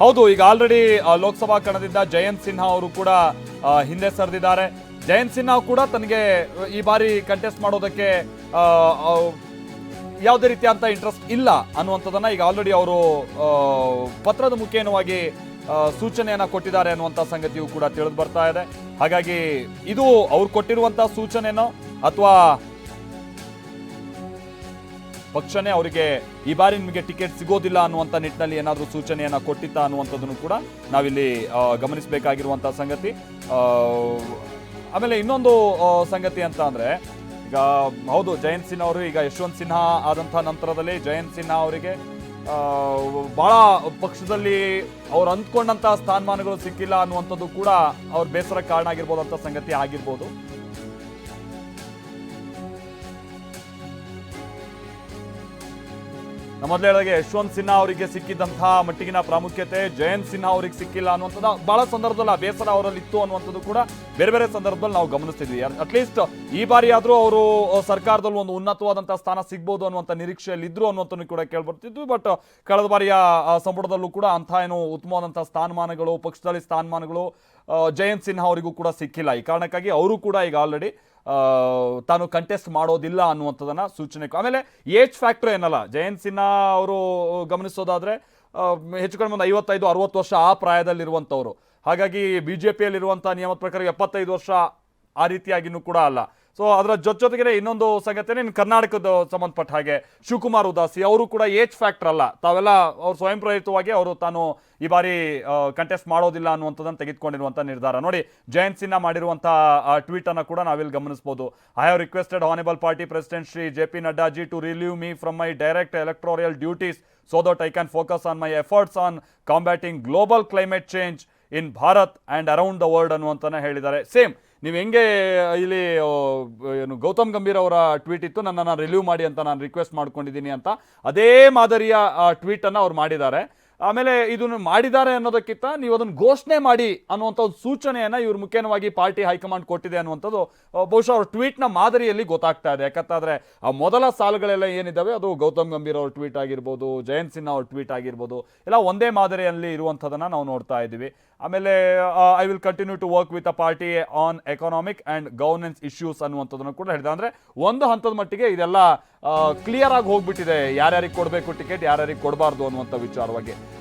ಹೌದು, ಈಗ ಆಲ್ರೆಡಿ ಲೋಕಸಭಾ ಕಣದಿಂದ ಜಯಂತ್ ಸಿನ್ಹಾ ಅವರು ಕೂಡ ಹಿಂದೆ ಸರಿದಿದ್ದಾರೆ. ಜಯಂತ್ ಸಿನ್ಹಾ ಕೂಡ ತನಗೆ, ಈ ಬಾರಿ ಕಂಟೆಸ್ಟ್ ಮಾಡೋದಕ್ಕೆ ಯಾವುದೇ ರೀತಿಯಾದಂಥ ಇಂಟ್ರೆಸ್ಟ್ ಇಲ್ಲ ಅನ್ನುವಂಥದ್ದನ್ನು ಈಗ ಆಲ್ರೆಡಿ ಅವರು ಪತ್ರದ ಮುಖೇನವಾಗಿ ಸೂಚನೆಯನ್ನ ಕೊಟ್ಟಿದ್ದಾರೆ ಅನ್ನುವಂಥ ಸಂಗತಿಯು ಕೂಡ ತಿಳಿದು ಬರ್ತಾ ಇದೆ. ಹಾಗಾಗಿ ಇದು ಅವ್ರು ಕೊಟ್ಟಿರುವಂಥ ಸೂಚನೆನೋ ಅಥವಾ ಪಕ್ಷನೇ ಅವರಿಗೆ ಈ ಬಾರಿ ನಿಮಗೆ ಟಿಕೆಟ್ ಸಿಗೋದಿಲ್ಲ ಅನ್ನುವಂಥ ನಿಟ್ಟಿನಲ್ಲಿ ಏನಾದರೂ ಸೂಚನೆಯನ್ನು ಕೊಟ್ಟಿತ್ತ ಅನ್ನುವಂಥದ್ದನ್ನು ಕೂಡ ನಾವಿಲ್ಲಿ ಗಮನಿಸಬೇಕಾಗಿರುವಂಥ ಸಂಗತಿ. ಆಮೇಲೆ ಇನ್ನೊಂದು ಸಂಗತಿ ಅಂತ ಅಂದರೆ, ಈಗ, ಹೌದು, ಜಯಂತ್ ಸಿನ್ಹಾ ಅವರು ಈಗ ಯಶವಂತ್ ಸಿನ್ಹಾ ಆದಂಥ ನಂತರದಲ್ಲಿ ಜಯಂತ್ ಸಿನ್ಹಾ ಅವರಿಗೆ ಭಾಳ ಪಕ್ಷದಲ್ಲಿ ಅವ್ರು ಅಂದ್ಕೊಂಡಂಥ ಸ್ಥಾನಮಾನಗಳು ಸಿಕ್ಕಿಲ್ಲ ಅನ್ನುವಂಥದ್ದು ಕೂಡ ಅವ್ರ ಬೇಸರ ಕಾರಣ ಆಗಿರ್ಬೋದು ಅಂತ ಸಂಗತಿ ಆಗಿರ್ಬೋದು. ನಮ್ಮ ಮೊದಲೇ ಹೇಳಿದಾಗೆ ಯಶವಂತ್ ಸಿನ್ಹಾ ಅವರಿಗೆ ಸಿಕ್ಕಿದ್ದಂತಹ ಮಟ್ಟಿಗಿನ ಪ್ರಾಮುಖ್ಯತೆ, ಜಯಂತ್ ಸಿನ್ಹಾ ಅವರಿಗೆ ಸಿಕ್ಕಿಲ್ಲ ಅನ್ನುವಂಥದ್ದು ಬಹಳ ಸಂದರ್ಭದಲ್ಲಿ ಆ ಬೇಸರ ಅವರಲ್ಲಿ ಇತ್ತು ಅನ್ನುವಂಥದ್ದು ಕೂಡ ಬೇರೆ ಬೇರೆ ಸಂದರ್ಭದಲ್ಲಿ ನಾವು ಗಮನಿಸ್ತಿದ್ವಿ. ಅಟ್ಲೀಸ್ಟ್ ಈ ಬಾರಿ ಆದರೂ ಅವರು ಸರ್ಕಾರದಲ್ಲಿ ಒಂದು ಉನ್ನತವಾದಂತಹ ಸ್ಥಾನ ಸಿಗ್ಬೋದು ಅನ್ನುವಂಥ ನಿರೀಕ್ಷೆಯಲ್ಲಿ ಇದ್ರು ಅನ್ನುವಂಥದ್ದು ಕೂಡ ಕೇಳ್ಬರ್ತಿದ್ವಿ. ಬಟ್ ಕಳೆದ ಬಾರಿಯ ಸಂಪುಟದಲ್ಲೂ ಕೂಡ ಅಂಥ ಏನು ಉತ್ತಮವಾದಂತಹ ಸ್ಥಾನಮಾನಗಳು, ಪಕ್ಷದಲ್ಲಿ ಸ್ಥಾನಮಾನಗಳು ಜಯಂತ್ ಸಿನ್ಹಾ ಅವರಿಗೂ ಕೂಡ ಸಿಕ್ಕಿಲ್ಲ. ಈ ಕಾರಣಕ್ಕಾಗಿ ಅವರು ಕೂಡ ಈಗ ಆಲ್ರೆಡಿ ತಾನು ಕಂಟೆಸ್ಟ್ ಮಾಡೋದಿಲ್ಲ ಅನ್ನುವಂಥದ್ದನ್ನ ಸೂಚನೆ ಆಮೇಲೆ ಏಜ್ ಫ್ಯಾಕ್ಟರ್ ಏನಲ್ಲ? ಜಯಂತ್ ಸಿನ್ಹಾ ಅವರು ಗಮನಿಸೋದಾದ್ರೆ ಹೆಚ್ಚು ಕಡಿಮೆ ಒಂದು ಐವತ್ತೈದು, ಅರವತ್ತು ವರ್ಷ ಆ ಪ್ರಾಯದಲ್ಲಿರುವಂಥವ್ರು. ಹಾಗಾಗಿ ಬಿ ಜೆ ಪಿಯಲ್ಲಿರುವಂಥ ನಿಯಮದ ಪ್ರಕಾರ ಎಪ್ಪತ್ತೈದು ವರ್ಷ ಆ ರೀತಿಯಾಗಿನೂ ಕೂಡ ಅಲ್ಲ. ಸೊ ಅದರ ಜೊತೆ ಜೊತೆಗೆ ಇನ್ನೊಂದು ಸಂಗತಿ ಇನ್ನು ಕರ್ನಾಟಕದ ಸಂಬಂಧಪಟ್ಟ ಹಾಗೆ ಶಿವಕುಮಾರ್ ಉದಾಸಿ ಅವರು ಕೂಡ ಏಜ್ ಫ್ಯಾಕ್ಟರ್ ಅಲ್ಲ. ತಾವೆಲ್ಲ ಅವ್ರು ಸ್ವಯಂ ಪ್ರೇರಿತವಾಗಿ ಅವರು ತಾನು ಈ ಬಾರಿ ಕಂಟೆಸ್ಟ್ ಮಾಡೋದಿಲ್ಲ ಅನ್ನುವಂಥದ್ದನ್ನು ತೆಗೆದುಕೊಂಡಿರುವಂಥ ನಿರ್ಧಾರ. ನೋಡಿ, ಜಯಂತ್ ಸಿನ್ಹಾ ಮಾಡಿರುವಂಥ ಟ್ವೀಟ್ ಅನ್ನು ಕೂಡ ನಾವಿಲ್ಲಿ ಗಮನಿಸಬಹುದು I have requested honourable party president Shri J P Naddaji to relieve me from my direct electoral duties so that I can focus on my efforts on combating global climate change in Bharat and around the world ಅನ್ನುವಂಥ ಹೇಳಿದ್ದಾರೆ. Same ನೀವು ಹೆಂಗೆ ಇಲ್ಲಿ ಏನು ಗೌತಮ್ ಗಂಭೀರ್ ಅವರ tweet ಇತ್ತು, ನನ್ನನ್ನು relieve ಮಾಡಿ ಅಂತ ನಾನು ರಿಕ್ವೆಸ್ಟ್ ಮಾಡ್ಕೊಂಡಿದ್ದೀನಿ ಅಂತ, ಅದೇ ಮಾದರಿಯ ಟ್ವೀಟನ್ನು ಅವ್ರು ಮಾಡಿದ್ದಾರೆ. ಆಮೇಲೆ ಇದನ್ನು ಮಾಡಿದ್ದಾರೆ ಅನ್ನೋದಕ್ಕಿಂತ ನೀವು ಅದನ್ನು ಘೋಷಣೆ ಮಾಡಿ ಅನ್ನುವಂಥ ಒಂದು ಸೂಚನೆಯನ್ನ ಇವ್ರು ಮುಖ್ಯವಾಗಿ ಪಾರ್ಟಿ ಹೈಕಮಾಂಡ್ ಕೊಟ್ಟಿದೆ ಅನ್ನುವಂಥದ್ದು ಬಹುಶಃ ಅವ್ರ ಟ್ವೀಟ್ನ ಮಾದರಿಯಲ್ಲಿ ಗೊತ್ತಾಗ್ತಾ ಇದೆ. ಯಾಕಂತಾದ್ರೆ ಆ ಮೊದಲ ಸಾಲುಗಳೆಲ್ಲ ಏನಿದ್ದಾವೆ ಅದು ಗೌತಮ್ ಗಂಭೀರ್ ಅವ್ರ ಟ್ವೀಟ್ ಆಗಿರ್ಬೋದು, ಜಯಂತ್ ಸಿನ್ಹಾ ಅವ್ರ ಟ್ವೀಟ್ ಆಗಿರ್ಬೋದು, ಎಲ್ಲ ಒಂದೇ ಮಾದರಿಯಲ್ಲಿ ಇರುವಂಥದ್ದನ್ನು ನಾವು ನೋಡ್ತಾ ಇದ್ದೀವಿ. ಆಮೇಲೆ I will continue to work with a party on economic and governance issues ಅನ್ನುವಂಥದ್ದನ್ನು ಕೂಡ ಹೇಳಿದೆ ಅಂದರೆ ಒಂದು ಹಂತದ ಮಟ್ಟಿಗೆ ಇದೆಲ್ಲ ಕ್ಲಿಯರ್ ಆಗಿ ಹೋಗ್ಬಿಟ್ಟಿದೆ. ಯಾರ್ಯಾರಿಗೆ ಕೊಡಬೇಕು ಟಿಕೆಟ್ ಯಾರ್ಯಾರಿಗೆ ಕೊಡಬಾರ್ದು ಅನ್ನುವಂಥ ವಿಚಾರವಾಗಿ.